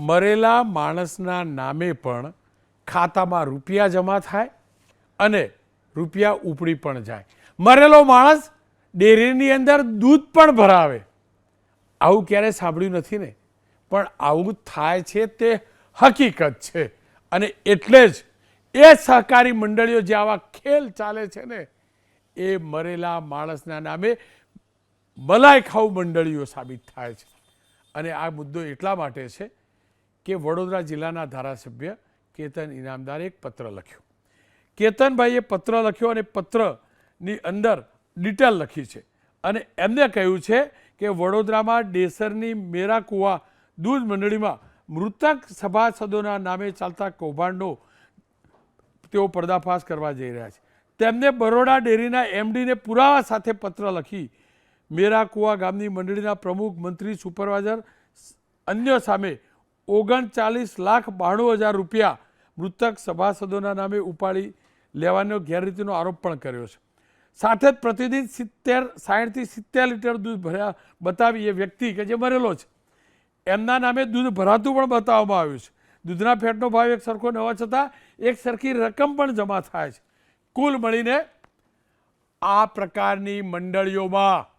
મરેલા માણસના નામે પણ ખાતામાં રૂપિયા જમા થાય અને રૂપિયા ઉપડી પણ જાય. મરેલો માણસ ડેરીની અંદર દૂધ પણ ભરાવે. આવું ક્યારેય સાંભળ્યું નથી ને? પણ આવું થાય છે તે હકીકત છે. અને એટલે જ એ સહકારી મંડળીઓ જે આવા ખેલ ચાલે છે ને, એ મરેલા માણસના નામે મલાઈ ખાઉ મંડળીઓ સાબિત થાય છે. અને આ મુદ્દો એટલા માટે છે કે વડોદરા જિલ્લાના ધારાસભ્ય કેતન ઇનામદારે એક પત્ર લખ્યો. કેતનભાઈએ પત્ર લખ્યો અને પત્રની અંદર ડિટેલ લખી છે. અને એમને કહ્યું છે કે વડોદરામાં ડેસરની મેરાકુવા દૂધ મંડળીમાં મૃતક સભાસદોના નામે ચાલતા કૌભાંડો તેઓ પર્દાફાશ કરવા જઈ રહ્યા છે. તેમને બરોડા ડેરીના એમડીને પુરાવા સાથે પત્ર લખી મેરાકુવા ગામની મંડળીના પ્રમુખ, મંત્રી, સુપરવાઇઝર, અન્ય સામે ઓગણચાલીસ લાખ બાણું હજાર રૂપિયા મૃતક સભાસદોના નામે ઉપાડી લેવાનો ગેરરીતિનો આરોપ પણ કર્યો છે. સાથે જ પ્રતિદિન સિત્તેર, સાહીઠથી સિત્તેર લીટર દૂધ ભર્યા બતાવી એ વ્યક્તિ કે જે મરેલો છે. એમના નામે દૂધ ભરાતું પણ બતાવવામાં આવ્યું છે. દૂધના ફેટનો ભાવ એક સરખો ન હોવા છતાં એક સરખી રકમ પણ જમા થાય છે. કુલ મળીને આ પ્રકારની મંડળીઓમાં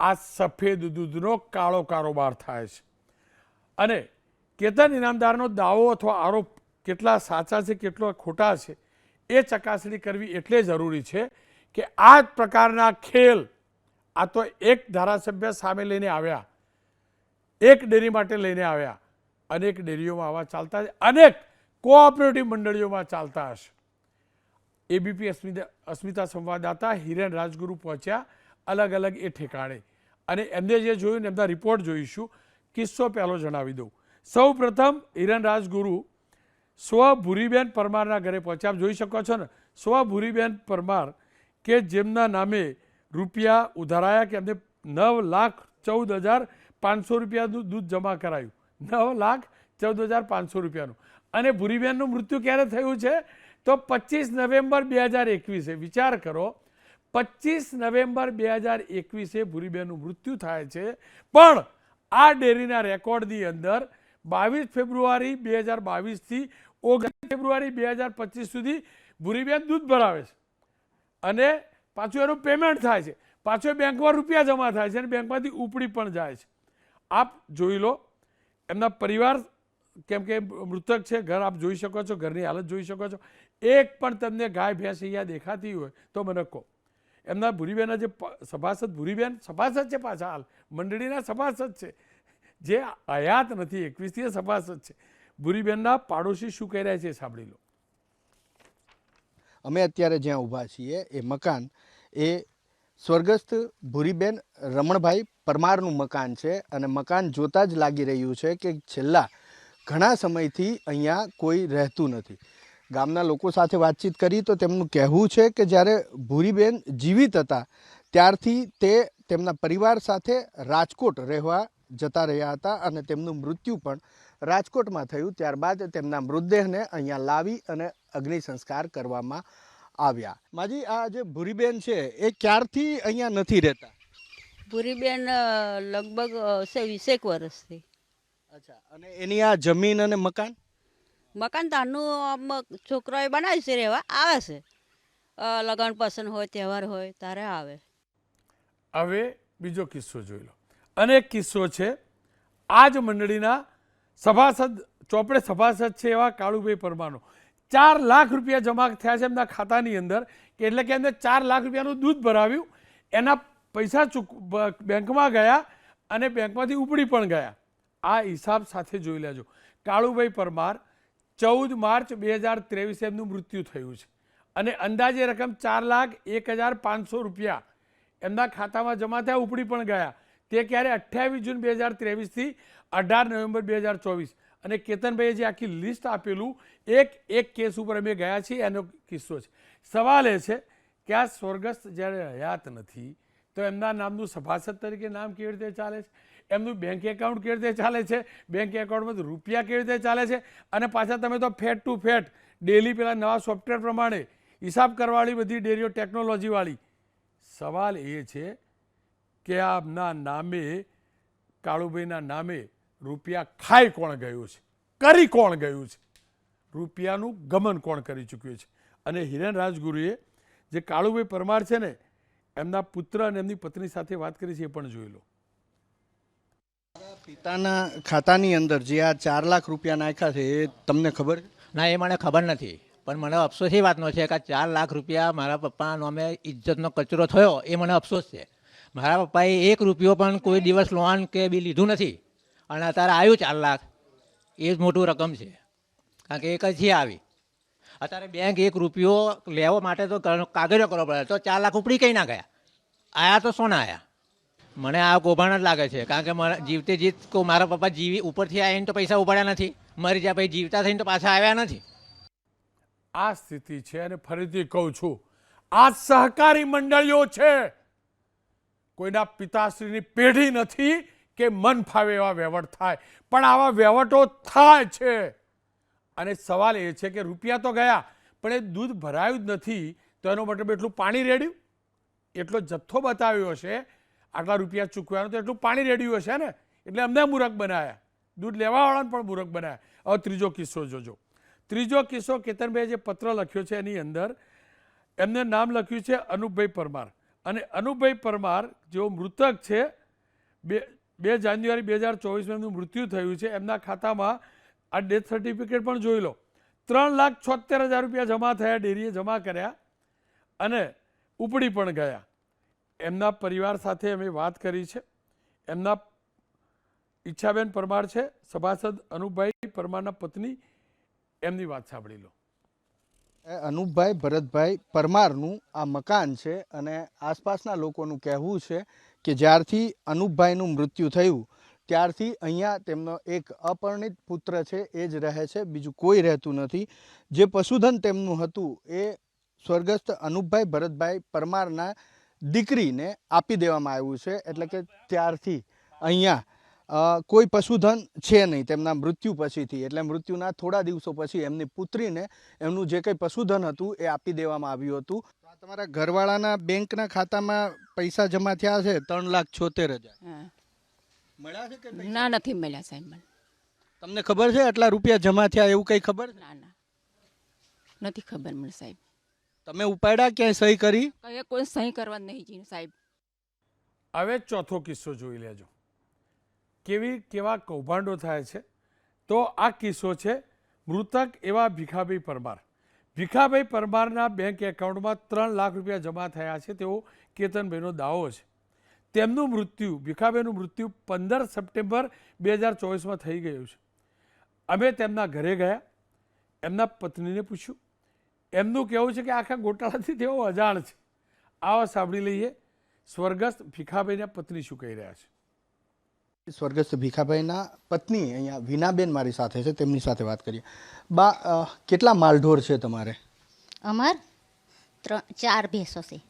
આ સફેદ દૂધનો કાળો કારોબાર થાય છે. અને કેતન ઇનામદારનો દાવો અથવા આરોપ કેટલા સાચા છે, કેટલો ખોટા છે, એ ચકાસણી કરવી એટલે જરૂરી છે કે આ પ્રકારના ખેલ આ તો એક ધારાસભ્ય સામે લઈને આવ્યા, એક ડેરી માટે લઈને આવ્યા, અનેક ડેરીઓમાં આવા ચાલતા અનેક કોઓપરેટિવ મંડળીઓમાં ચાલતા હશે. એબીપી અસ્મિતા અસ્મિતા સંવાદદાતા હિરેન રાજગુરુ પહોંચ્યા અલગ અલગ એ ઠેકાણે. અને એમને જે જોયું ને એમના રિપોર્ટ જોઈશું, કિસ્સો પહેલો જણાવી દઉં. સૌ પ્રથમ હિરેન રાજગુરુ સ્વ ભૂરીબેન પરમારના ઘરે પહોંચ્યા. આપ જોઈ શકો છો ને, સ્વ ભૂરીબેન પરમાર કે જેમના નામે રૂપિયા ઉધારાયા કે એમને નવ લાખ ચૌદ હજાર પાંચસો રૂપિયાનું દૂધ જમા કરાયું. નવ લાખ ચૌદ હજાર પાંચસો રૂપિયાનું. અને ભૂરીબેનનું મૃત્યુ ક્યારે થયું છે? તો પચીસ નવેમ્બર બે હજાર એકવીસે. વિચાર કરો, પચીસ નવેમ્બર બે હજાર એકવીસે ભૂરીબેનનું મૃત્યુ થાય છે. પણ આ ડેરીના રેકોર્ડની અંદર બાવીસ ફેબ્રુઆરી બે હજાર બાવીસથી ઓગણીસ ફેબ્રુઆરી બે હજાર પચીસ સુધી ભૂરીબેન દૂધ ભરાવે છે. અને પાછું એનું પેમેન્ટ થાય છે. પાછો બેંકમાં રૂપિયા જમા થાય છે અને બેંકમાંથી ઉપડી પણ જાય છે. આપ જોઈ લો, એમના પરિવાર, કેમ કે મૃતક છે, ઘર આપ જોઈ શકો છો, ઘરની હાલત જોઈ શકો છો. એક પણ તમને ગાય, ભેંસ અહીંયા દેખાતી હોય તો મને કહો. એમના ભૂરીબેનના જે સભાસદ ભૂરીબેન, સભાસદ છે પાછા હાલ, મંડળીના સભાસદ છે. જે આયાત નથી, એકવીસથી સભાસદ છે. ભૂરીબેનના પાડોશી શું કહી રહ્યા છે સાંભળી લો. અમે અત્યારે જ્યાં ઊભા છીએ, એ મકાન, એ સ્વર્ગસ્થ ભૂરીબેન રમણભાઈ પરમારનું મકાન છે અને મકાન જોતાં જ લાગી રહ્યું છે કે છેલ્લા ઘણા સમયથી અહીંયા કોઈ રહેતું નથી. ગામના લોકો સાથે વાતચીત કરી તો તેમનું કહેવું છે કે જ્યારે ભૂરીબેન જીવિત હતા, ત્યારથી તે તેમના પરિવાર સાથે રાજકોટ રહેવા જતા રહ્યા હતા અને તેમનું મૃત્યુ પણ રાજકોટમાં થયું. ત્યારબાદ તેમના મૃતદેહને અહીંયા લાવી અને અગ્નિ સંસ્કાર કરવામાં આવ્યા. માજી આ જે ભૂરીબેન છે એ ક્યારથી અહીંયા નથી રહેતા? ભૂરીબેન લગભગ હશે વીસેક વર્ષથી. અચ્છા અને એની આ જમીન અને મકાન? મકાન આમ છોકરાએ બનાવ્યું છે રહેવા આવે છે. લગ્ન લગન પસંદ હોય તહેવાર હોય ત્યારે આવે. હવે બીજો કિસ્સો જોઈ લો. અને એક કિસ્સો છે. આ જ મંડળીના સભાસદ, ચોપડે સભાસદ છે એવા કાળુભાઈ પરમાનો. ચાર લાખ રૂપિયા જમા થયા છે એમના ખાતાની અંદર, કે એટલે કે એમને ચાર લાખ રૂપિયાનું દૂધ ભરાવ્યું. એના પૈસા ચૂક બેંકમાં ગયા અને બેંકમાંથી ઉપડી પણ ગયા. આ હિસાબ સાથે જોઈ લેજો. કાળુભાઈ પરમાર ચૌદ માર્ચ બે હજાર ત્રેવીસે એમનું મૃત્યુ થયું છે. અને અંદાજે રકમ ચાર લાખ એક હજાર પાંચસો રૂપિયા એમના ખાતામાં જમા થયા, ઉપડી પણ ગયા. તે ક્યારે અઠ્યાવીસ જૂન બે હજાર ત્રેવીસથી અઢાર નવેમ્બર બે હજાર ચોવીસ. અને કેતનભાઈએ જે આખી લિસ્ટ આપેલું, એક એક કેસ ઉપર અમે ગયા છીએ, એનો કિસ્સો છે. સવાલ એ છે કે આ સ્વર્ગસ્થ જ્યારે હયાત નથી, તો એમના નામનું સભાસદ તરીકે નામ કેવી રીતે ચાલે છે? એમનું બેંક એકાઉન્ટ કેવી રીતે ચાલે છે? બેંક એકાઉન્ટમાં રૂપિયા કેવી રીતે ચાલે છે? અને પાછા તમે તો ફેટ ટુ ફેટ ડેલી પેલા નવા સોફ્ટવેર પ્રમાણે હિસાબ કરવાવાળી બધી ડેરીઓ ટેકનોલોજીવાળી સવાલ એ છે કે આમના નામે કાળુભાઈના નામે રૂપિયા ખાઈ કોણ ગયું છે? કરી કોણ ગયું છે? રૂપિયાનું ગમન કોણ કરી ચૂક્યું છે? અને હિરેન રાજગુરુએ જે કાળુભાઈ પરમાર છે ને એમના પુત્ર અને એમની પત્ની સાથે વાત કરી છે એ પણ જોઈ લો. પિતાના ખાતાની અંદર જે આ ચાર લાખ રૂપિયા નાખ્યા છે એ તમને ખબર ના એ મને ખબર નથી. પણ મને અફસોસ એ વાતનો છે કે આ ચાર લાખ રૂપિયા મારા પપ્પાના નામે ઇજ્જતનો કચરો થયો એ મને અફસોસ છે. મારા પપ્પાએ એક રૂપિયો પણ કોઈ દિવસ લોન કે બી લીધું નથી. અને અત્યારે આવ્યું ચાર લાખ. એ જ મોટું રકમ છે. કારણ કે એક જ આવી. અત્યારે બેંક એક રૂપિયો લેવા માટે તો કાગળો કરવો પડે. તો ચાર લાખ ઉપડી કંઈ ના ગયા? આયા તો સોના આયા? મને આ કૌભાંડ જ લાગે છે. કારણ કે મારા, જીવતે જીત કો મારા પપ્પા જીવી, ઉપરથી આવીને તો પૈસા ઉપાડ્યા નથી. મરી જ્યાં પછી જીવતા થઈને તો પાછા આવ્યા નથી. આ સ્થિતિ છે અને ફરીથી કહું છું, આ સહકારી મંડળીઓ છે. કોઈના પિતાશ્રીની પેઢી નથી કે મન ફાવે એવા વહેવટ થાય. પણ આવા વહેવટો થાય છે. અને સવાલ એ છે કે રૂપિયા તો ગયા, પણ એ દૂધ ભરાયું જ નથી, તો એનો મતલબ એટલું પાણી રેડ્યું? એટલો જથ્થો બતાવ્યો હશે, આટલા રૂપિયા ચૂકવ્યાનું તો એટલું પાણી રેડ્યું હશે ને? એટલે અમને મૂરખ બનાવ્યા દૂધ લેવાવાળાને પણ મૂરખ બનાવ્યા હવે ત્રીજો કિસ્સો જોજો. ત્રીજો કિસ્સો કેતનભાઈએ જે પત્ર લખ્યો છે એની અંદર, એમને નામ લખ્યું છે અનુપભાઈ પરમાર. અને અનુભાઈ પરમાર જેઓ મૃતક છે, બે બે જાન્યુઆરી બે હજાર ચોવીસમાં એમનું મૃત્યુ થયું છે. એમના ખાતામાં આ ડેથ સર્ટિફિકેટ પણ જોઈ લો. ત્રણ લાખ છોતેર હજાર રૂપિયા જમા થયા, ડેરીએ જમા કર્યા અને ઉપડી પણ ગયા. એમના પરિવાર સાથે અમે વાત કરી છે. એમના ઈચ્છાબેન પરમાર છે, સભાસદ અનુભાઈ પરમારના પત્ની, એમની વાત સાંભળી લો. અનુપભાઈ ભરતભાઈ પરમારનું આ મકાન છે અને આસપાસના લોકોનું કહેવું છે કે જ્યારથી અનુપભાઈનું મૃત્યુ થયું, ત્યારથી અહીંયા તેમનો એક અપરિણિત પુત્ર છે, એ જ રહે છે, બીજું કોઈ રહેતું નથી. જે પશુધન તેમનું હતું, એ સ્વર્ગસ્થ અનુપભાઈ ભરતભાઈ પરમારના દીકરીને આપી દેવામાં આવ્યું છે, એટલે કે ત્યારથી અહીંયા કોઈ પશુધન છે નહીં તેમના મૃત્યુ પછીથી. એટલે મૃત્યુના થોડા દિવસો પછી એમની પુત્રીને એમનું જે કંઈ પશુધન હતું એ આપી દેવામાં આવ્યું હતું. તમારા ઘરવાળાના બેંકના ખાતામાં પૈસા જમા થયા છે ત્રણ લાખ છોતેર હજાર. હા. મળ્યા છે કે ના નથી મળ્યા સાહેબ મને. તમને ખબર છે આટલા રૂપિયા જમા થયા એવું કંઈ ખબર ના ના. નથી ખબર મને સાહેબ. તમે ઉપાડ્યા ક્યાંય સહી કરી? કોઈ સહી કરવા નહીં સાહેબ. હવે ચોથો કિસ્સો જોઈ લેજો. કેવી કેવા કૌભાંડો થાય છે? તો આ કિસ્સો છે, મૃતક એવા ભીખાભાઈ પરમાર. ભીખાભાઈ પરમારના બેંક એકાઉન્ટમાં ત્રણ લાખ રૂપિયા જમા થયા છે તેવો કેતનભાઈનો દાવો છે. તેમનું મૃત્યુ, ભીખાભાઈનું મૃત્યુ પંદર સપ્ટેમ્બર બે હજાર ચોવીસમાં થઈ ગયું છે. અમે તેમના ઘરે ગયા, એમના પત્નીને પૂછ્યું. એમનું કહેવું છે કે આખા ગોટાળાથી તેઓ અજાણ છે. આવા સાંભળી લઈએ. સ્વર્ગસ્થ ભીખાભાઈના પત્ની શું કહી રહ્યા છે? સ્વર્ગસ્થ ભીખાભાઈના પત્ની અહીંયા વિનાબેન મારી સાથે છે તેમની સાથે વાત કરીએ. બા કેટલા માલઢોર છે તમારે? અમાર ચાર ભેંસો છે.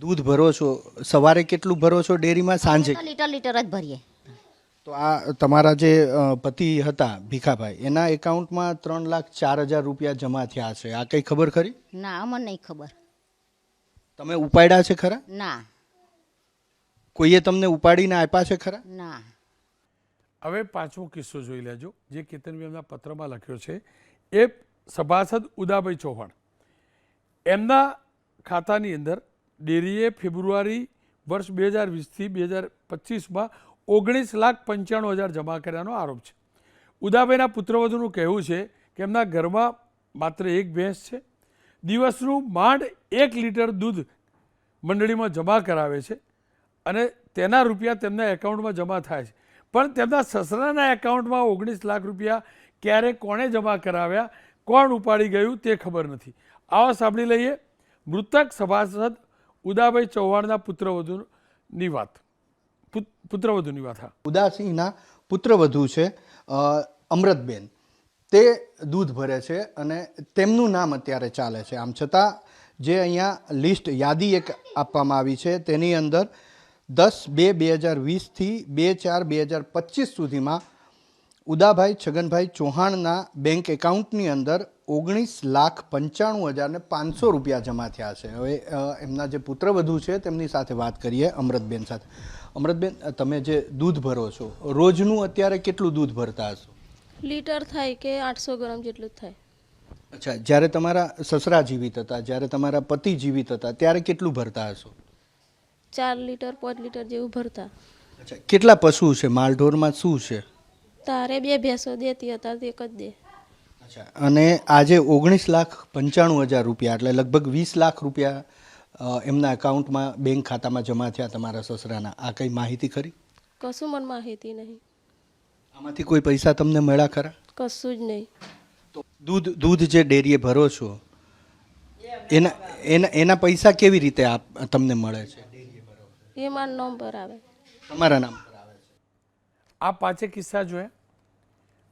દૂધ ભરો છો? સવારે કેટલું ભરો છો ડેરીમાં સાંજે? લીટર લીટર જ ભરીએ. તો આ તમારા જે પતિ હતા ભીખાભાઈ એના એકાઉન્ટમાં ત્રણ લાખ ચાર હજાર રૂપિયા જમા થયા છે. આ કઈ ખબર ખરી? ના અમને નહીં ખબર. તમે ઉપાડ્યા છે ખરા? ના. કોઈએ તમને ઉપાડીને આપ્યા છે ખરા? ના. હવે પાંચમો કિસ્સો જોઈ લેજો જે કેતનભાઈ એમના પત્રમાં લખ્યો છે. એ સભાસદ ઉદાભાઈ ચૌહાણ. એમના ખાતાની અંદર ડેરીએ ફેબ્રુઆરી વર્ષ બે હજાર વીસથી બે હજાર પચીસમાં ઓગણીસ લાખ પંચાણું હજાર જમા કર્યાનો આરોપ છે. ઉદાભાઈના પુત્રવધુનું કહેવું છે કે એમના ઘરમાં માત્ર એક ભેંસ છે. દિવસનું માંડ એક લીટર દૂધ મંડળીમાં જમા કરાવે છે. અને તેના રૂપિયા તેમના એકાઉન્ટમાં જમા થાય છે. પણ તેમના સસરાના એકાઉન્ટમાં ઓગણીસ લાખ રૂપિયા ક્યારે કોણે જમા કરાવ્યા, કોણ ઉપાડી ગયું તે ખબર નથી. આવો સાંભળી લઈએ મૃતક સભાસદ ઉદાભાઈ ચૌહાણના પુત્રવધુની વાત. પુત- પુત્રવધુની વાત, હા. ઉદાસીના પુત્રવધુ છે અમૃતબેન. તે દૂધ ભરે છે અને તેમનું નામ અત્યારે ચાલે છે. આમ છતાં જે અહીંયા લિસ્ટ યાદી એક આપવામાં આવી છે, તેની અંદર દસ બે બે હજાર વીસથી બે ચાર બે હજાર પચીસ સુધીમાં ઉદાભાઈ છગનભાઈ ચૌહાણના બેંક એકાઉન્ટની અંદર ઓગણીસ લાખ પંચાણું હજાર ને પાંચસો રૂપિયા જમા થયા છે. હવે એમના જે પુત્રવધુ છે તેમની સાથે વાત કરીએ અમૃતબેન સાથે. અમૃતબેન તમે જે દૂધ ભરો છો રોજનું અત્યારે કેટલું દૂધ ભરતા હશો? લીટર થાય કે આઠસો ગ્રામ જેટલું થાય. અચ્છા જ્યારે તમારા સસરા જીવિત હતા જ્યારે તમારા પતિ જીવિત હતા ત્યારે કેટલું ભરતા હશો? ચાર લીટર પાંચ લીટર જેવું ભરતા. અચ્છા કેટલા પશુ છે? માલઢોરમાં શું છે? તારે બે ભેંસો દેતી હતા તે એક જ દે. અચ્છા અને આજે ઓગણીસ લાખ પંચાણું હજાર રૂપિયા એટલે લગભગ વીસ લાખ રૂપિયા એમના એકાઉન્ટમાં બેંક ખાતામાં જમા થયા તમારા સસરાના. આ કઈ માહિતી ખરી? કશું મને માહિતી નહીં. આમાંથી કોઈ પૈસા તમને મળ્યા ખરા? કશું જ નહીં. તો દૂધ દૂધ જે ડેરીએ ભરો છો એના એના એના પૈસા કેવી રીતે આપ તમને મળે છે? એ મારા નામ પર આવે. તમારા નામ પર આવે છે. આ પાંચે કિસ્સા જોયા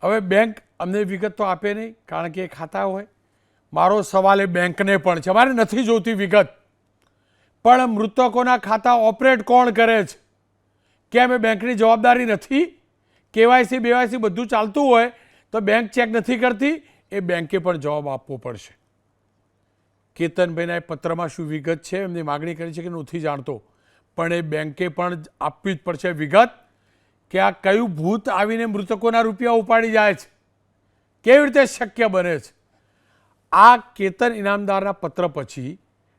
હવે બેંક અમને વિગત તો આપે નહીં કારણ કે એ ખાતા હોય. મારો સવાલ એ બેંકને પણ છે. મારે નથી જોતી વિગત. પણ મૃતકોના ખાતા ઓપરેટ કોણ કરે છે? કેમ એ બેંકની જવાબદારી નથી? કેવાયસી બેવાયસી બધું ચાલતું હોય તો બેંક ચેક નથી કરતી એ બેંકે પણ જવાબ આપવો પડશે. કેતનભાઈના એ પત્રમાં શું વિગત છે? એમની માગણી કરી છે કે નથી જાણતો. પણ એ બેંકે પણ આપવી જ પડશે વિગત કે આ કયું ભૂત આવીને મૃતકોના રૂપિયા ઉપાડી જાય છે. કેવી રીતે શક્ય બને છે? આ કેતન ઇનામદારના પત્ર પછી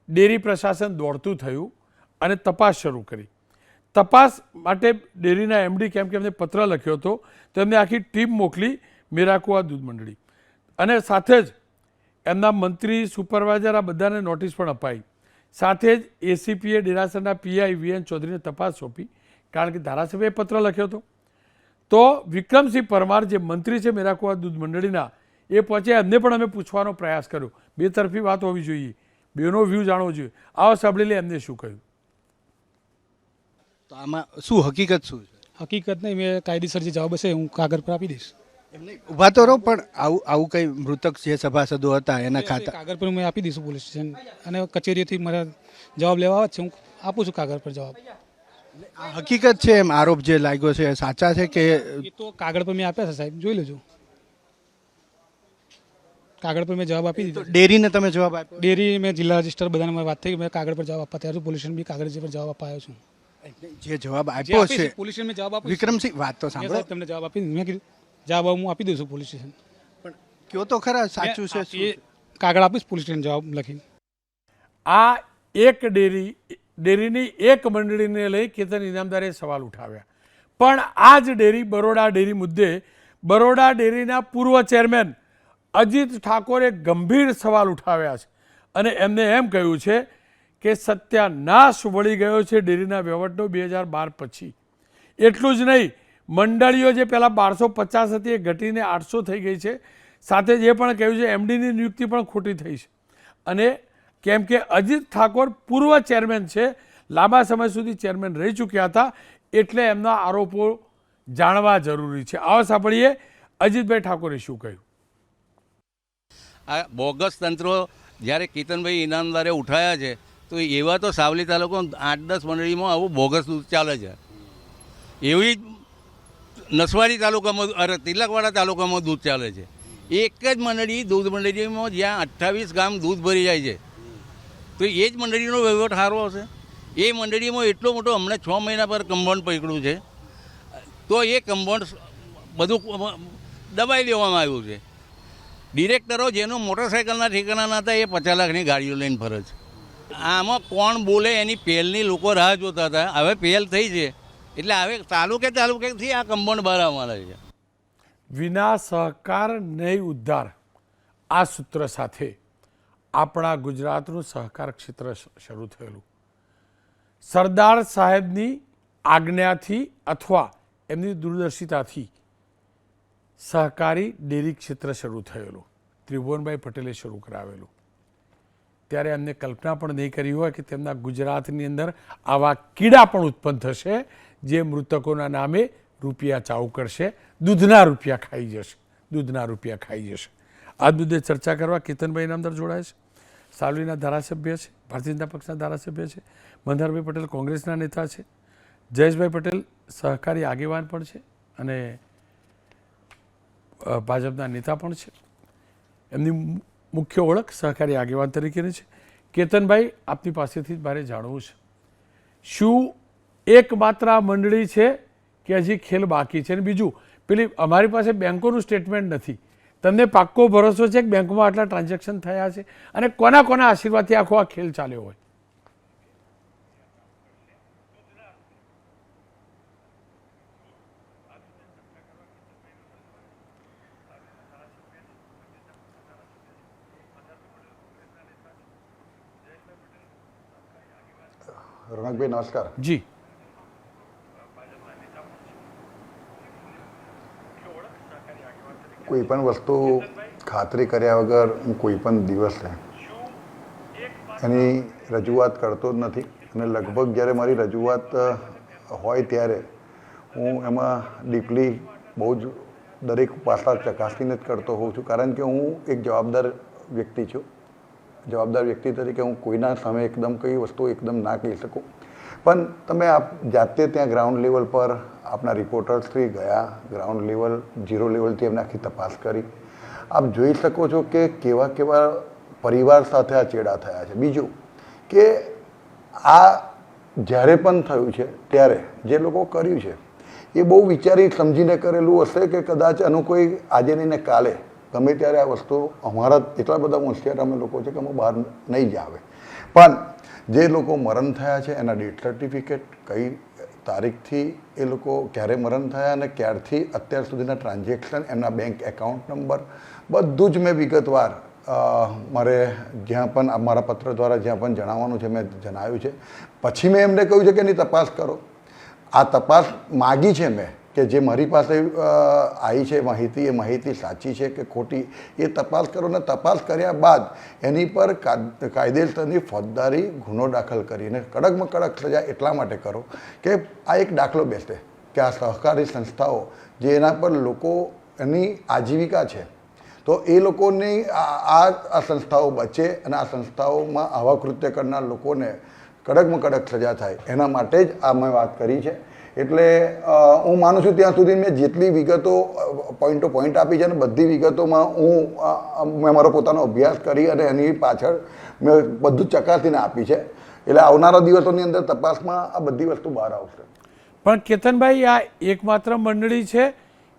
ડેરી પ્રશાસન દોડતું થયું અને તપાસ શરૂ કરી. તપાસ માટે ડેરીના એમડી કેમ કે એમને પત્ર લખ્યો હતો, તો એમને આખી ટીમ મોકલી મેરાકુઆ દૂધ મંડળી. અને સાથે જ એમના મંત્રી, સુપરવાઇઝર આ બધાને નોટિસ પણ અપાઈ. સાથે જ એસીપીએ ડેરાસરના પીઆઈ વીએન ચૌધરીને તપાસ સોંપી કારણ કે ધારાસભ્યએ પત્ર લખ્યો હતો. તો વિક્રમસિંહ પરમાર જે મંત્રી છે મેરાકુવા દૂધ મંડળીના એ પહોંચ્યા એમને પણ અમે પૂછવાનો પ્રયાસ કર્યો. બે તરફી વાત હોવી જોઈએ. બેનો વ્યૂ જાણવો જોઈએ. આવો સાંભળી લે એમને શું કહ્યું? તો આમાં શું હકીકત શું છે? હકીકત નહીં મેં કાયદેસર જે જવાબ હશે હું કાગળ પર આપી દઈશ. એમને ઊભા તો રહો પણ આવું આવું કઈ મૃતક જે સભાસદો હતા એના ખાતા કાગળ પર મેં આપી દઈશું પોલીસ સ્ટેશન. અને કચેરીથી મારા જવાબ લેવા આવે છે હું આપું છું કાગળ પર જવાબ. હકીકત છે એમ આરોપ જે લાગ્યો છે સાચા છે કે તો કાગળ પર મેં આપ્યા છે સાહેબ જોઈ લેજો. કાગળ પર મેં જવાબ આપી દીધો. ડેરીને તમે જવાબ આપ્યો? ડેરી મેં જિલ્લા રજિસ્ટર બધાને મારી વાત થઈ મેં કાગળ પર જવાબ આપવા તૈયાર છું પોલીસ બી કાગળ પર જવાબ અપાયો છું. જે જવાબ આપ્યો છે પોલીસ મેં જવાબ આપ્યો વિક્રમસિંહ વાત તો સાંભળો. તમને જવાબ આપી મેં કીધું જવાબ હું આપી દઉં છું પોલીસ સ્ટેશન. પણ કયો તો ખરા સાચું છે એ કાગળ આપીશ પોલીસ સ્ટેશન જવાબ લખીને. આ એક ડેરી ડેરીની એક મંડળીને લઈ કેતન ઇનામદારે સવાલ ઉઠાવ્યા. પણ આ જ ડેરી બરોડા ડેરી મુદ્દે બરોડા ડેરીના પૂર્વ ચેરમેન અજીત ઠાકોરે ગંભીર સવાલ ઉઠાવ્યા છે. અને એમને એમ કહ્યું છે કે સત્યાનાશ વળી ગયો છે ડેરીના વહીવટનો બે હજાર બાર પછી. એટલું જ નહીં મંડળીઓ જે પહેલાં બારસો પચાસ હતી એ ઘટીને આઠસો થઈ ગઈ છે. સાથે જે પણ કહ્યું છે એમડીની નિયુક્તિ પણ ખોટી થઈ છે. અને કેમ કે અજીત ઠાકોર પૂર્વ ચેરમેન છે, લાંબા સમય સુધી ચેરમેન રહી ચૂક્યા હતા, એટલે એમના આરોપો જાણવા જરૂરી છે. આવા સાંભળીએ અજીતભાઈ ઠાકોરે શું કહ્યું. આ બોગસ તંત્રો જ્યારે કેતનભાઈ ઇનામદારે ઉઠાયા છે, તો એવા તો સાવલી તાલુકો આઠ દસ મંડળીમાં આવું બોગસ દૂધ ચાલે છે. એવી જ નસવાડી તાલુકામાં અરે તિલકવાડા તાલુકામાં દૂધ ચાલે છે. એક જ મંડળી, દૂધ મંડળીમાં જ્યાં અઠ્ઠાવીસ ગામ દૂધ ભરી જાય છે. તો એ જ મંડળીનો વહીવટ સારો હશે? એ મંડળીમાં એટલો મોટો હમણાં છ મહિના પર કમ્પાઉન્ડ પકડ્યું છે. તો એ કમ્પાઉન્ડ બધું દબાઈ દેવામાં આવ્યું છે. ડિરેક્ટરો જેનો મોટરસાઇકલના ઠેકાણા હતા, એ પચાસ લાખની ગાડીઓ લઈને ફરે છે. આમાં કોણ બોલે એની પહેલની લોકો રાહ જોતા હતા. હવે પહેલ થઈ છે. એટલે હવે તાલુકે તાલુકેથી આ કંપાઉન્ડ બહાર આવવાના છે. વિના સહકાર નહીં ઉદ્ધાર. આ સૂત્ર સાથે આપણા ગુજરાતનું સહકાર ક્ષેત્ર શરૂ થયેલું. સરદાર સાહેબની આજ્ઞાથી અથવા એમની દૂરદર્શિતાથી સહકારી ડેરી ક્ષેત્ર શરૂ થયેલું. ત્રિભુવનભાઈ પટેલે શરૂ કરાવેલું. ત્યારે એમને કલ્પના પણ નહીં કરી હોય કે તેમના ગુજરાતની અંદર આવા કીડા પણ ઉત્પન્ન થશે જે મૃતકોના નામે રૂપિયા ચાઉ કરશે, દૂધના રૂપિયા ખાઈ જશે, દૂધના રૂપિયા ખાઈ જશે. આ મુદ્દે ચર્ચા કરવા કેતનભાઈ નામદાર જોડાય છે. સાવલીના ધારાસભ્ય છે, ભારતીય જનતા પક્ષના ધારાસભ્ય છે, મંધારભાઈ પટેલ કોંગ્રેસના નેતા છે, જયેશભાઈ પટેલ સહકારી આગેવાન પણ છે અને ભાજપના નેતા પણ છે. એમની મુખ્ય ઓળખ સહકારી આગેવાન તરીકેની છે. કેતનભાઈ, આપની પાસેથી જ મારે જાણવું છે. શું એકમાત્ર આ મંડળી છે કે હજી ખેલ બાકી છે. અને બીજું પેલી અમારી પાસે બેંકોનું સ્ટેટમેન્ટ નથી. તમને પાક્કો ભરોસો છે કે બેંકમાં આટલા ટ્રાન્ઝેક્શન થયા છે? અને કોના કોના આશીર્વાદથી આખો આ ખેલ ચાલ્યો હોય? રોનકભાઈ નમસ્કાર. જી. કોઈ પણ વસ્તુ ખાતરી કર્યા વગર હું કોઈ પણ દિવસે એની રજૂઆત કરતો જ નથી. અને લગભગ જ્યારે મારી રજૂઆત હોય ત્યારે હું એમાં ડીપલી બહુ જ દરેક પાસા ચકાસીને જ કરતો હોઉં છું. કારણ કે હું એક જવાબદાર વ્યક્તિ છું. જવાબદાર વ્યક્તિ તરીકે હું કોઈના સામે એકદમ કઈ વસ્તુ એકદમ ના કહી શકું. પણ તમે આપ જાતે ત્યાં ગ્રાઉન્ડ લેવલ પર આપના રિપોર્ટર્સથી ગયા ગ્રાઉન્ડ લેવલ ઝીરો લેવલથી એમને આખી તપાસ કરી. આપ જોઈ શકો છો કે કેવા કેવા પરિવાર સાથે આ ચેડા થયા છે. બીજું કે આ જ્યારે પણ થયું છે, ત્યારે જે લોકો કર્યું છે, એ બહુ વિચારી સમજીને કરેલું હશે કે કદાચ આનું કોઈ આજે નહીં ને કાલે. ગમે ત્યારે આ વસ્તુ અમારા એટલા બધા હોશિયાર અમે લોકો છે કે અમે બહાર નહીં જ આવે. પણ જે લોકો મરણ થયા છે એના ડેથ સર્ટિફિકેટ કઈ તારીખથી એ લોકો ક્યારે મરણ થયા અને ક્યારથી અત્યાર સુધીના ટ્રાન્ઝેક્શન એમના બેંક એકાઉન્ટ નંબર બધું જ મેં વિગતવાર મારે જ્યાં પણ મારા પત્ર દ્વારા જ્યાં પણ જણાવવાનું છે મેં જણાવ્યું છે. પછી મેં એમને કહ્યું છે કે એની તપાસ કરો. આ તપાસ માગી છે મેં. કે જે મારી પાસે આવી છે, માહિતી, એ માહિતી સાચી છે કે ખોટી, એ તપાસ કરો ને તપાસ કર્યા બાદ એની પર કાયદેસરની ફોજદારી ગુનો દાખલ કરીને કડકમાં કડક સજા એટલા માટે કરો કે આ એક દાખલો બેસે કે આ સહકારી સંસ્થાઓ જે એના પર લોકો એની આજીવિકા છે. તો એ લોકોની આ આ સંસ્થાઓ બચે અને આ સંસ્થાઓમાં આવા કૃત્ય કરનાર લોકોને કડકમાં કડક સજા થાય. એના માટે જ આ મેં વાત કરી છે. એટલે હું માનું છું ત્યાં સુધી મેં જેટલી વિગતો પોઈન્ટ ટુ પોઈન્ટ આપી છે અને બધી વિગતોમાં હું મેં મારો પોતાનો અભ્યાસ કરી અને એની પાછળ મેં બધું ચકાસીને આપી છે. એટલે આવનારા દિવસોની અંદર તપાસમાં આ બધી વસ્તુ બહાર આવશે. પણ કેતનભાઈ આ એકમાત્ર મંડળી છે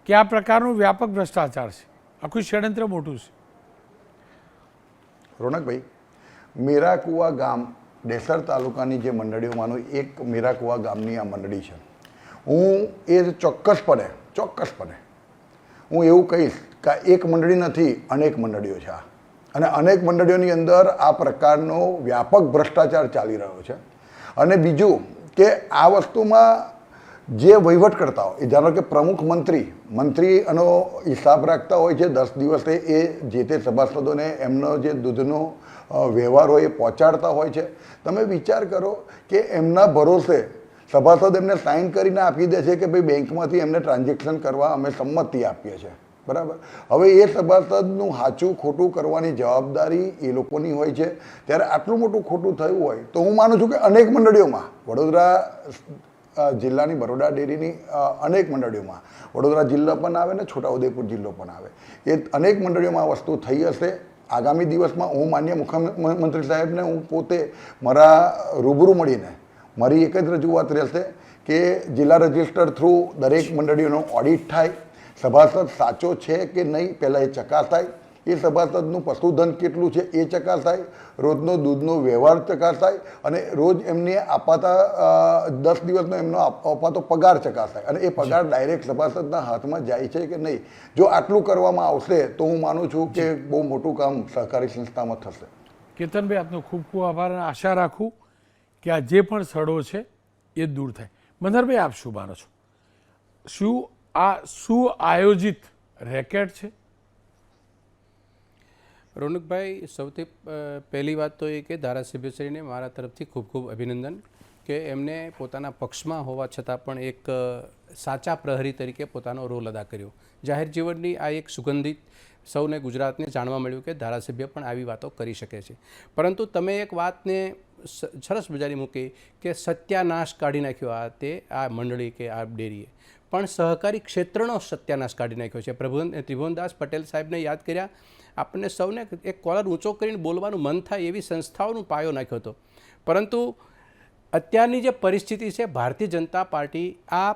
કે આ પ્રકારનું વ્યાપક ભ્રષ્ટાચાર છે. આખું ષડયંત્ર મોટું છે. રોનકભાઈ મીરાકુવા ગામ ડેસર તાલુકાની જે મંડળીઓમાંનું એક મીરાકુવા ગામની આ મંડળી છે. હું એ ચોક્કસપણે ચોક્કસપણે હું એવું કહીશ કે એક મંડળી નથી, અનેક મંડળીઓ છે આ. અને અનેક મંડળીઓની અંદર આ પ્રકારનો વ્યાપક ભ્રષ્ટાચાર ચાલી રહ્યો છે. અને બીજું કે આ વસ્તુમાં જે વહીવટકર્તાઓ, એ ધારો કે પ્રમુખ મંત્રી, મંત્રીનો હિસાબ રાખતા હોય છે, દસ દિવસે એ જે તે સભાસદોને એમનો જે દૂધનો વ્યવહાર હોય એ પહોંચાડતા હોય છે. તમે વિચાર કરો કે એમના ભરોસે સભાસદ એમને સાઇન કરીને આપી દે છે કે ભાઈ બેંકમાંથી એમને ટ્રાન્ઝેક્શન કરવા અમે સંમતિ આપીએ છીએ. બરાબર? હવે એ સભાસદનું સાચું ખોટું કરવાની જવાબદારી એ લોકોની હોય છે. ત્યારે આટલું મોટું ખોટું થયું હોય તો હું માનું છું કે અનેક મંડળીઓમાં, વડોદરા જિલ્લાની બરોડા ડેરીની અનેક મંડળીઓમાં, વડોદરા જિલ્લો પણ આવે ને છોટાઉદેપુર જિલ્લો પણ આવે. એ અનેક મંડળીઓમાં આ વસ્તુ થઈ હશે. આગામી દિવસમાં હું માન્ય મુખ્યમંત્રી સાહેબને હું પોતે મારા રૂબરૂ મળીને મારી એક જ રજૂઆત રહેશે કે જિલ્લા રજિસ્ટર થ્રુ દરેક મંડળીઓનો ઓડિટ થાય સભાસદ સાચો છે કે નહીં પહેલાં એ ચકાસાય. એ સભાસદનું પશુધન કેટલું છે એ ચકાસાય. રોજનો દૂધનો વ્યવહાર ચકાસાય અને રોજ એમને અપાતા દસ દિવસનો એમનો અપાતો પગાર ચકાસાય અને એ પગાર ડાયરેક્ટ સભાસદના હાથમાં જાય છે કે નહીં. જો આટલું કરવામાં આવશે તો હું માનું છું કે બહુ મોટું કામ સહકારી સંસ્થામાં થશે. કેતનભાઈ આપનો ખૂબ ખૂબ આભાર અને આશા રાખું કે આ જે પણ સડો છે, એ દૂર થાય. મનહરભાઈ આપ શું માનો છો? શું આ સુઆયોજિત રેકેટ છે? રોનકભાઈ, સૌથી પહેલી વાત તો એ કે ધારાસભ્યશ્રીને મારા તરફથી ખૂબ ખૂબ અભિનંદન કે એમને પોતાના પક્ષમાં હોવા છતાં પણ એક સાચા પ્રહરી તરીકે પોતાનો રોલ અદા કર્યો. જાહેર જીવનની આ એક સુગંધિત સૌને ગુજરાતને જાણવા મળ્યું કે ધારાસભ્ય પણ આવી વાતો કરી શકે છે. પરંતુ તમે એક વાતને સરસ મજાની મૂકી કે સત્યાનાશ કાઢી નાખ્યો આ તે, આ મંડળી કે આ ડેરીએ. પણ સહકારી ક્ષેત્રનો સત્યાનાશ કાઢી નાખ્યો છે. પ્રભુ ત્રિભુવનદાસ પટેલ સાહેબને યાદ કર્યા, આપણને સૌને એક કોલર ઊંચો કરીને બોલવાનું મન થાય એવી સંસ્થાઓનું પાયો નાખ્યો હતો. પરંતુ અત્યારની જે પરિસ્થિતિ છે, ભારતીય જનતા પાર્ટી આ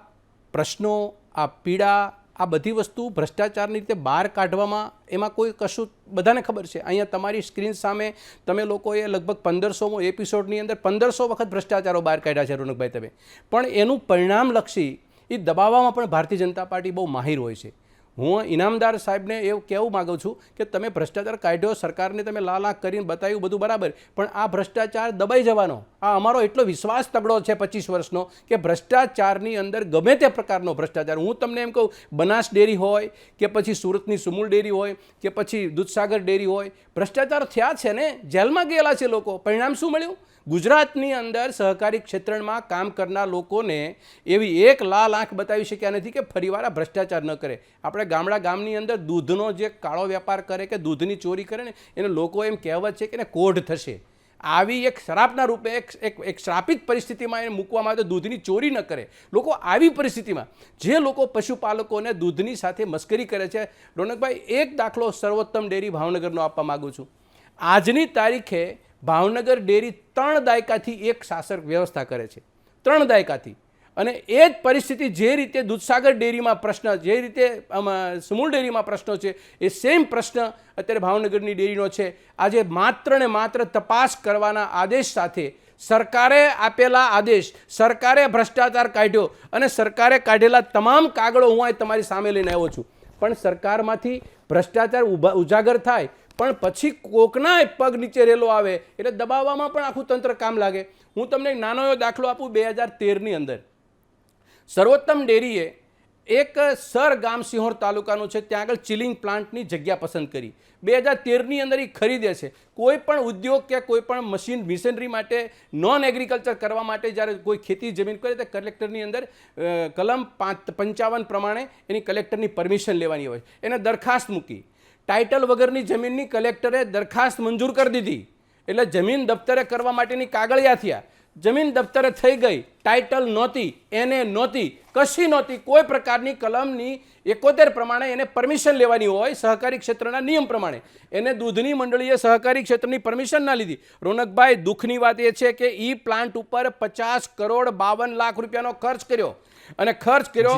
પ્રશ્નો, આ પીડા આ બધી વસ્તુ ભ્રષ્ટાચારની રીતે બહાર કાઢવામાં એમાં કોઈ કશું બધાને ખબર છે? અહીંયા તમારી સ્ક્રીન સામે તમે લોકોએ લગભગ પંદરસોમો એપિસોડની અંદર પંદરસો વખત ભ્રષ્ટાચારો બહાર કાઢ્યા છે, રોનકભાઈ તમે. પણ એનું પરિણામલક્ષી એ દબાવવામાં પણ ભારતીય જનતા પાર્ટી બહુ માહિર હોય છે. હું ઇનામદાર સાહેબને એવું કહેવું માગું છું કે તમે ભ્રષ્ટાચાર કાઢ્યો, સરકારને તમે લાલાક કરીને બતાવ્યું બધું બરાબર, પણ આ ભ્રષ્ટાચાર દબાઈ જવાનો, આ અમારો એટલો વિશ્વાસ તગડો છે પચીસ વર્ષનો કે ભ્રષ્ટાચારની અંદર ગમે તે પ્રકારનો ભ્રષ્ટાચાર. હું તમને એમ કહું, બનાસ ડેરી હોય કે પછી સુરતની સુમૂલ ડેરી હોય કે પછી દૂધસાગર ડેરી હોય, ભ્રષ્ટાચાર થયા છે ને, જેલમાં ગયેલા છે લોકો. પરિણામ શું મળ્યું? ગુજરાતની અંદર સહકારી ક્ષેત્રમાં કામ કરનાર લોકોને એવી એક લાલ આંખ બતાવી શક્યા નથી કે ફરીવાર ભ્રષ્ટાચાર ન કરે. આપણે ગામડા ગામની અંદર દૂધનો જે કાળો વેપાર કરે કે દૂધની ચોરી કરે ને, એને લોકો એમ કહેવત છે કે એને કોઢ થશે. આવી એક શ્રાપના રૂપે એક એક એક શ્રાપિત પરિસ્થિતિમાં એને મૂકવામાં આવે તો દૂધની ચોરી ન કરે. લોકો આવી પરિસ્થિતિમાં, જે લોકો પશુપાલકોને દૂધની સાથે મસ્કરી કરે છે, રોનકભાઈ, એક દાખલો સર્વોત્તમ ડેરી ભાવનગરનો આપવા માગું છું. આજની તારીખે ભાવનગર ડેરી ત્રણ દાયકાથી એક શાસક વ્યવસ્થા કરે છે. ત્રણ દાયકાથી. અને એ જ પરિસ્થિતિ જે રીતે દૂધસાગર ડેરીમાં પ્રશ્ન, જે રીતે આમાં સમૂળ ડેરીમાં પ્રશ્નો છે, એ સેમ પ્રશ્ન અત્યારે ભાવનગરની ડેરીનો છે. આજે માત્ર ને માત્ર તપાસ કરવાના આદેશ સાથે સરકારે આપેલા આદેશ, સરકારે ભ્રષ્ટાચાર કાઢ્યો અને સરકારે કાઢેલા તમામ કાગળો હું તમારી સામે લઈને આવ્યો છું. પણ સરકારમાંથી ભ્રષ્ટાચાર ઊભા, ઉજાગર થાય પણ પછી કોકના પગ નીચે રેલો આવે, એટલે દબાવવામાં પણ આખું તંત્ર કામ લાગે. હું તમને એક નાનો એવો દાખલો આપું બે હજાર તેરની અંદર. સર્વોત્તમ ડેરીએ એક સર ગામ સિંહોર તાલુકાનું છે, ત્યાં આગળ ચિલિંગ પ્લાન્ટની જગ્યા પસંદ કરી. બે હજાર તેરની અંદર એ ખરીદે છે. કોઈ પણ ઉદ્યોગ કે કોઈ પણ મશીન મિશનરી માટે, નોન એગ્રીકલ્ચર કરવા માટે જ્યારે કોઈ ખેતી જમીન કરે તો કલેક્ટરની અંદર કલમ પાંચ પંચાવન પ્રમાણે એની કલેક્ટરની પરમિશન લેવાની હોય. એને દરખાસ્ત મૂકી. ટાઇટલ વગરની જમીનની કલેક્ટરે દરખાસ્ત મંજૂર કરી દીધી. એટલે જમીન દફતરે કરવા માટેની કાગળિયા થયા. જમીન દફતરે થઈ ગઈ. ટાઇટલ નહોતી એને નહોતી કશી નહોતી. કોઈ પ્રકારની કલમની એકોતેર પ્રમાણે એને પરમિશન લેવાની હોય સહકારી ક્ષેત્રના નિયમ પ્રમાણે. એને દૂધની મંડળીએ સહકારી ક્ષેત્રની પરમિશન ના લીધી. રોનકભાઈ દુઃખની વાત એ છે કે ઈ પ્લાન્ટ ઉપર પચાસ કરોડ બાવન લાખ રૂપિયાનો ખર્ચ કર્યો. અને ખર્ચ કર્યો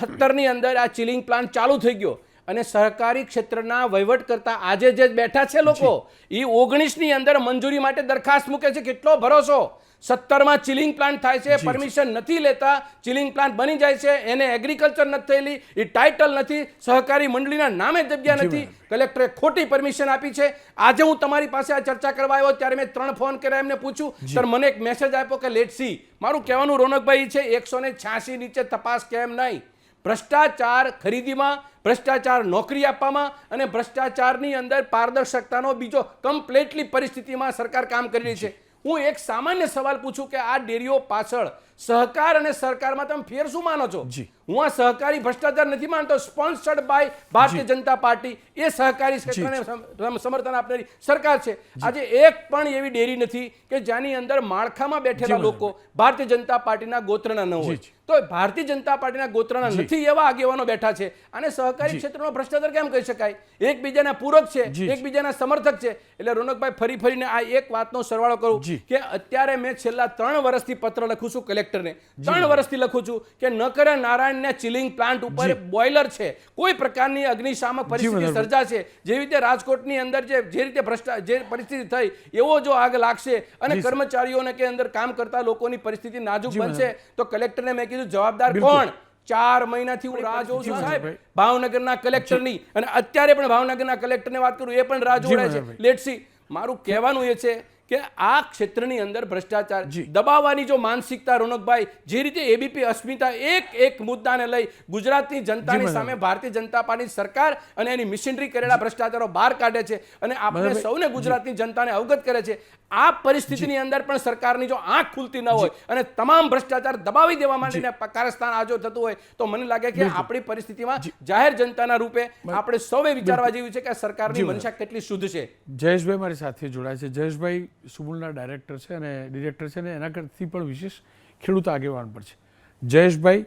સત્તરની અંદર આ ચિલિંગ પ્લાન્ટ ચાલુ થઈ ગયો. અને સહકારી ક્ષેત્રના વહીવટ કરતા આજે જે બેઠા છે લોકો એ ઓગણીસની અંદર મંજૂરી માટે દરખાસ્ત મૂકે છે. કેટલો ભરોસો? સત્તરમાં ચિલિંગ પ્લાન્ટ થાય છે. પરમિશન નથી લેતા ચિલિંગ પ્લાન્ટ બની જાય છે. એને એગ્રીકલ્ચર નથી થયેલી એ ટાઇટલ નથી. સહકારી મંડળીના નામે જગ્યા નથી. કલેક્ટરે ખોટી પરમિશન આપી છે. આજે હું તમારી પાસે આ ચર્ચા કરવા આવ્યો ત્યારે મેં ત્રણ ફોન કર્યા એમને પૂછ્યું. સર મને એક મેસેજ આપ્યો કે લેટ સી મારું કહેવાનું રોનકભાઈ છે એકસો ને છ્યાસી નીચે તપાસ કેમ નહીં? ભ્રષ્ટાચાર ખરીદીમાં, ભ્રષ્ટાચાર નોકરી આપવામાં અને ભ્રષ્ટાચારની અંદર પારદર્શકતાનો બીજો કમ્પ્લેટલી પરિસ્થિતિમાં સરકાર કામ કરી રહી છે હું એક સામાન્ય સવાલ પૂછું કે આ ડેરીઓ પાછળ સહકાર અને સરકારમાં તમે ફેર શું માનો છો જી. હું આ સહકારી ભ્રષ્ટાચાર નથી માનતો sponsored by Bharatiya Janata party. એ સહકારી ક્ષેત્રને સમર્થન આપનારી સરકાર છે. આજે એક પણ એવી ડેરી નથી કે જેની અંદર માળખામાં બેઠેલા લોકો ભારતીય જનતા પાર્ટીના ગોત્રના ન હોય. તો ભારતીય જનતા પાર્ટીના ગોત્રના નથી એવા આગેવાનો બેઠા છે. અને સહકારી. ક્ષેત્રનો ભ્રષ્ટાચાર કેમ કહી શકાય? એકબીજાના પૂરક છે એકબીજાના સમર્થક છે. એટલે રોનકભાઈ ફરી ફરીને આ એક વાતનો સરવાળો કરું. કે અત્યારે મેં છેલ્લા ત્રણ વર્ષથી પત્ર લખું છું કલેક્ટરને. ત્રણ વર્ષથી લખું છું કે નકર નારાયણના ચિલિંગ પ્લાન્ટ ઉપર બોઇલર છે. કોઈ પ્રકારની અગ્નિશામક પરિસ્થિતિ સર્જાશે. જેવી રીતે રાજકોટની અંદર જે જે રીતે ભ્રષ્ટા જે પરિસ્થિતિ થઈ એવો જો આગ લાગશે અને કર્મચારીઓને કે અંદર કામ કરતા લોકોની પરિસ્થિતિ નાજુક બનશે તો કલેક્ટરને મેં કીધું જવાબદાર. કોણ? ચાર મહિનાથી હું રાહ જોઉં છું સાહેબ. ભાવનગરના કલેક્ટરની. અને અત્યારે પણ ભાવનગરના કલેક્ટરને વાત કરું એ પણ રાહ જોડે જોડાય છે. લેટસી મારું કહેવાનું એ છે કે આ ક્ષેત્રની અંદર ભ્રષ્ટાચાર. દબાવવાની જો માનસિકતા રોનકભાઈ જે રીતે એબીપી અસ્મિતા એક એક મુદ્દાને લઈ ગુજરાતની જનતાની સામે ભારતીય જનતા પાર્ટી સરકાર અને એની મિશનરી કરેલા ભ્રષ્ટાચારો બહાર કાઢે છે અને આપણે સૌને ગુજરાતની જનતાને અવગત કરે છે. આ પરિસ્થિતિની અંદર પણ સરકારની જો આંખ ખુલતી ન હોય અને તમામ ભ્રષ્ટાચાર દબાવી દેવા માટેને કારસ્થાન આજો થતું હોય તો મને લાગે કે આપણી પરિસ્થિતિમાં જાહેર જનતાના રૂપે આપણે સૌએ વિચારવા જેવું છે કે સરકારની મનસા કેટલી શુદ્ધ છે. જયેશભાઈ મારી સાથે જોડાય છે. જયેશભાઈ સુમુલના ડાયરેક્ટર છે અને ડિરેક્ટર છે ને એના કરતી પણ વિશેષ ખેડૂત આગેવાન પણ છે. જયેશભાઈ,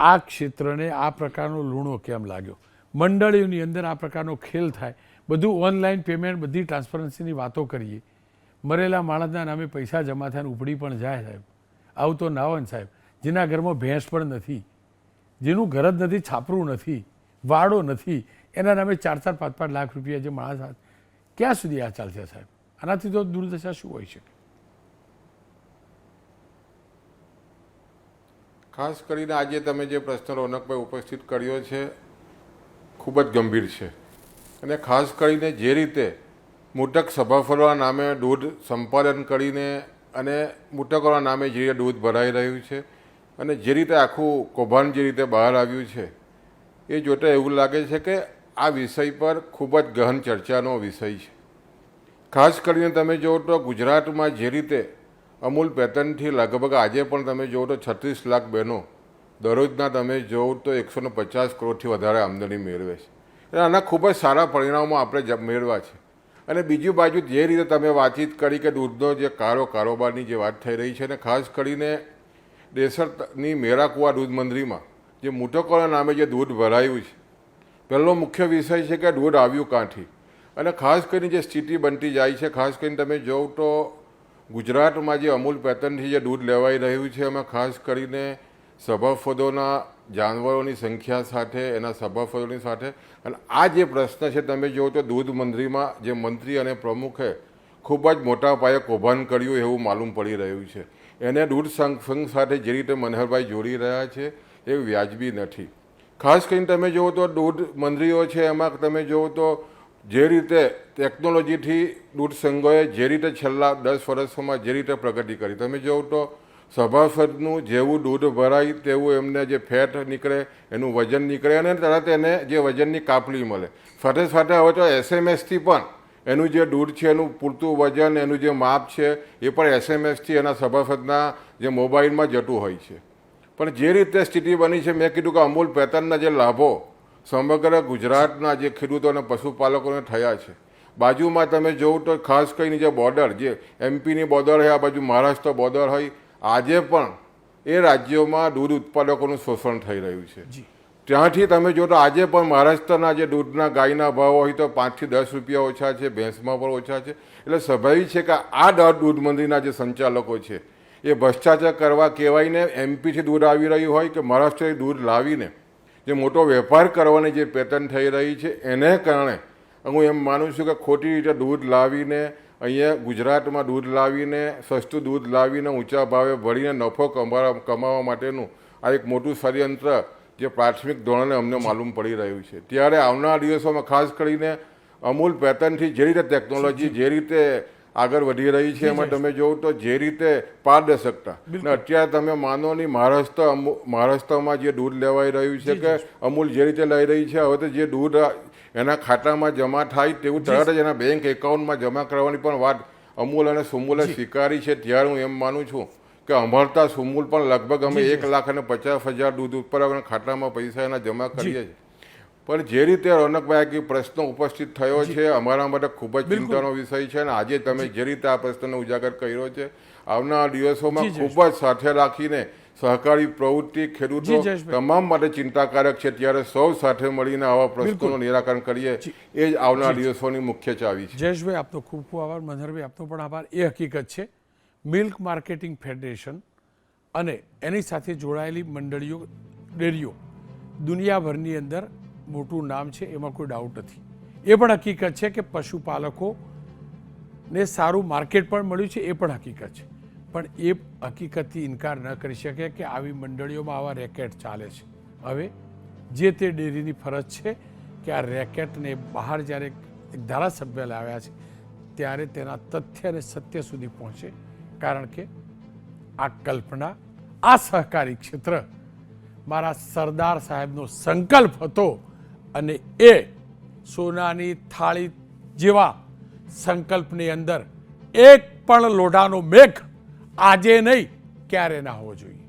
આ ક્ષેત્રને આ પ્રકારનો લૂણો કેમ લાગ્યો? મંડળીઓની અંદર આ પ્રકારનો ખેલ થાય, બધું ઓનલાઈન પેમેન્ટ બધી ટ્રાન્સપરન્સીની વાતો કરીએ. મરેલા માણસના નામે પૈસા જમા થાય ઉપડી પણ જાય સાહેબ. આવું તો ના હોય ને સાહેબ. જેના ઘરમાં ભેંસ પણ નથી, જેનું ઘર જ નથી, છાપરું નથી, વાડો નથી, એના નામે ચાર ચાર પાંચ પાંચ લાખ રૂપિયા જે માણસ ક્યાં સુધી આ ચાલશે સાહેબ? આનાથી તો દુર્દશા શું હોઈ શકે ખાસ કરીને આજે તમે જે પ્રશ્ન રોનકભાઈ ઉપસ્થિત કર્યો છે, ખૂબ જ ગંભીર છે. અને ખાસ કરીને જે રીતે મૂટક સભાફળોના નામે દૂધ સંપાદન કરીને અને મૂટકોના નામે જે રીતે દૂધ ભરાઈ રહ્યું છે અને જે રીતે આખું કૌભાંડ જે રીતે બહાર આવ્યું છે, એ જોતાં એવું લાગે છે કે આ વિષય પર ખૂબ જ ગહન ચર્ચાનો વિષય છે. ખાસ કરીને તમે જુઓ તો ગુજરાતમાં જે રીતે અમૂલ પેટર્નથી લગભગ આજે પણ તમે જુઓ તો છત્રીસ લાખ બહેનો દરરોજના તમે જુઓ તો એકસો ને પચાસ કરોડથી વધારે આમદની મેળવે છે. એટલે આના ખૂબ જ સારા પરિણામો આપણે મેળવા છે. અને બીજી બાજુ જે રીતે તમે વાતચીત કરી કે દૂધનો જે કારો કારોબારની જે વાત થઈ રહી છે અને ખાસ કરીને દેસરની મેરાકુવા દૂધ મંડળીમાં જે મૂટકોના નામે જે દૂધ ભરાયું છે. પહેલો મુખ્ય વિષય છે કે દૂધ આવ્યું ક્યાંથી અને ખાસ કરીને જે સ્થિતિ બનતી જાય છે, ખાસ કરીને તમે જોવ તો ગુજરાતમાં જે અમૂલ પેટર્નથી જે દૂધ લેવાઈ રહ્યું છે, એમાં ખાસ કરીને સભાફદોના જાનવરોની સંખ્યા સાથે, એના સભાફદોની સાથે. અને આ જે પ્રશ્ન છે, તમે જુઓ તો દૂધ મંત્રીમાં જે મંત્રી અને પ્રમુખે ખૂબ જ મોટા પાયે કૌભાંડ કર્યું એવું માલુમ પડી રહ્યું છે. એને દૂધ સંઘ સાથે જે રીતે મનહરભાઈ જોડી રહ્યા છે, એ વ્યાજબી નથી. ખાસ કરીને તમે જુઓ તો દૂધ મંત્રીઓ છે, એમાં તમે જુઓ તો જે રીતે ટેકનોલોજીથી દૂધ સંઘોએ જે રીતે છેલ્લા દસ વર્ષોમાં જે રીતે પ્રગતિ કરી. તમે જોવો તો સભાસદનું જેવું દૂધ ભરાય, તેવું એમને જે ફેટ નીકળે, એનું વજન નીકળે અને તરત એને જે વજનની કાપલી મળે. સાથે સાથે હવે તો એસએમએસથી પણ એનું જે દૂધ છે, એનું પૂરતું વજન, એનું જે માપ છે, એ પણ એસએમએસથી એના સભાસદના જે મોબાઈલમાં જતું હોય છે. પણ જે રીતે સ્થિતિ બની છે, મેં કીધું કે અમૂલ પેટર્નના જે લાભો સમગ્ર ગુજરાતના જે ખેડૂતો અને પશુપાલકોને થયા છે. બાજુમાં તમે જોવું તો ખાસ કરીને જે બોર્ડર જે એમપીની બોર્ડર હોય આ બાજુ મહારાષ્ટ્ર બોર્ડર હોય આજે પણ એ રાજ્યોમાં દૂધ ઉત્પાદકોનું શોષણ થઈ રહ્યું છે. ત્યાંથી તમે જો તો આજે પણ મહારાષ્ટ્રના જે દૂધના ગાયના ભાવ હોય તો પાંચથી દસ રૂપિયા ઓછા છે ભેંસમાં પણ ઓછા છે. એટલે સ્વાભાવિક છે કે આ દ- દૂધ મંદિરના જે સંચાલકો છે એ ભ્રષ્ટાચાર કરવા કહેવાયને એમપીથી દૂધ આવી રહ્યું હોય કે મહારાષ્ટ્રથી દૂધ લાવીને જે મોટો વેપાર કરવાની જે પેટર્ન થઈ રહી છે એને કારણે હું એમ માનું છું કે ખોટી રીતે દૂધ લાવીને અહીંયા ગુજરાતમાં દૂધ લાવીને સસ્તું દૂધ લાવીને ઊંચા ભાવે ભરીને નફો કમાવા કમાવા માટેનું આ એક મોટું ષડયંત્ર જે પ્રાથમિક ધોરણે અમને માલુમ પડી રહ્યું છે. ત્યારે આવનારા દિવસોમાં ખાસ કરીને અમૂલ પેટર્નથી જે રીતે ટેકનોલોજી જે રીતે આગળ વધી રહી છે એમાં તમે જોવો તો જે રીતે પારદર્શકતા. અત્યારે તમે માનો નહીં મહારાષ્ટ્ર મહારાષ્ટ્રમાં જે દૂધ લેવાઈ રહ્યું છે કે અમૂલ જે રીતે લઈ રહી છે હવે તો જે દૂધ એના ખાતામાં જમા થાય તેવું તરત જ એના બેંક એકાઉન્ટમાં જમા કરવાની પણ વાત અમૂલ અને સુમૂલે સ્વીકારી છે. ત્યારે હું એમ માનું છું કે અમરતા સુમૂલ પણ લગભગ અમે એક લાખ અને પચાસ હજાર દૂધ ઉત્પાદકોના ખાતામાં પૈસા એના જમા કરીએ છીએ. પણ જે રીતે રોનકભાઈ આ પ્રશ્ન ઉપસ્થિત થયો છે અમારા માટે ખૂબ જ ચિંતાનો વિષય છે અને આજે તમે જે. રીતે આ પ્રશ્નને ઉજાગર કર્યો છે આવનારા દિવસોમાં ખૂબ જ સાથે રાખીને સહકારી પ્રવૃત્તિ ખેડૂતો તમામ માટે ચિંતાકારક છે. ત્યારે સૌ સાથે મળીને આવા પ્રશ્નોનું નિરાકરણ કરીએ એ જ આવનારા દિવસોની મુખ્ય ચાવી છે. જયેશભાઈ આપનો ખૂબ ખૂબ આભાર. મનહરભાઈ આપનો પણ આભાર. એ હકીકત છે મિલ્ક માર્કેટિંગ ફેડરેશન અને એની સાથે જોડાયેલી મંડળીઓ ડેરીઓ દુનિયાભરની અંદર મોટું નામ છે, એમાં કોઈ ડાઉટ નથી. એ પણ હકીકત છે કે પશુપાલકો ને સારું માર્કેટ પણ મળ્યું છે, એ પણ હકીકત છે. પણ એ હકીકતથી ઇનકાર ન કરી શકે કે આવી મંડળીઓમાં આવા રેકેટ ચાલે છે. હવે જે તે ડેરીની ફરજ છે કે આ રેકેટને બહાર જ્યારે એક ધારાસભ્ય લાવ્યા છે, ત્યારે તેના તથ્ય અને સત્ય સુધી પહોંચે. કારણ કે આ કલ્પના, આ સહકારી ક્ષેત્ર મારા સરદાર સાહેબનો સંકલ્પ હતો અને એ સોનાની થાળી જેવા સંકલ્પની અંદર એક પણ લોઢાનો મેઘ આજે નહીં, ક્યારે ના હોવો જોઈએ.